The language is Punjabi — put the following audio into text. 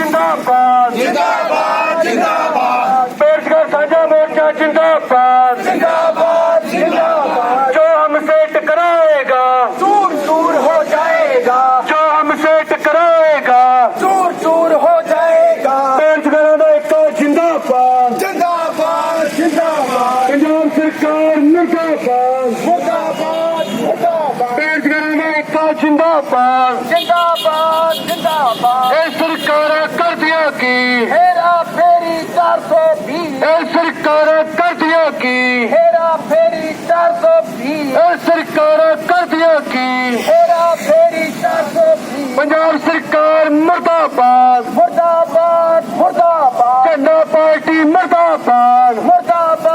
जिंदाबाद जिंदाबाद जिंदाबाद पेशकर साझा मोर्चा जिंदाबाद जिंदाबाद जिंदाबाद जो हमसे टकराएगा दूर दूर हो जाएगा। जो हमसे ਜਿੰਦਾਬਾਦ। ਪੰਜਾਬ ਸਰਕਾਰ ਮੁਰਦਾਬਾਦ। ਮੁਰਦਾਬਾਦ ਮੁਰਦਾਬਾਦ। ਬੇਗਰਾਮ ਏਕਤਾ ਜਿੰਦਾਬਾਦ। ਜਿੰਦਾਬਾਦ ਜਿੰਦਾਬਾਦ। ਇਹ ਸਰਕਾਰਾਂ ਕਰਦੀਆਂ ਕੀ? ਹੇਰਾ ਫੇਰੀ 420 ਇਹ ਸਰਕਾਰਾਂ ਕਰਦੀਆਂ ਕੀ? ਹੇਰਾ ਫੇਰੀ 420 ਇਹ ਸਰਕਾਰਾਂ ਕਰਦੀਆਂ ਕੀ? ਹੇਰਾ ਫੇਰੀ 420 ਪੰਜਾਬ ਸਰਕਾਰ ਮੁਰਦਾਬਾਦ। ਮੁਰਦਾਬਾਦ ਮੁਰਦਾਬਾਦ। ਕੰਡਾ ਪਾਰਟੀ ਮੁਰਦਾਬਾਦ। Jota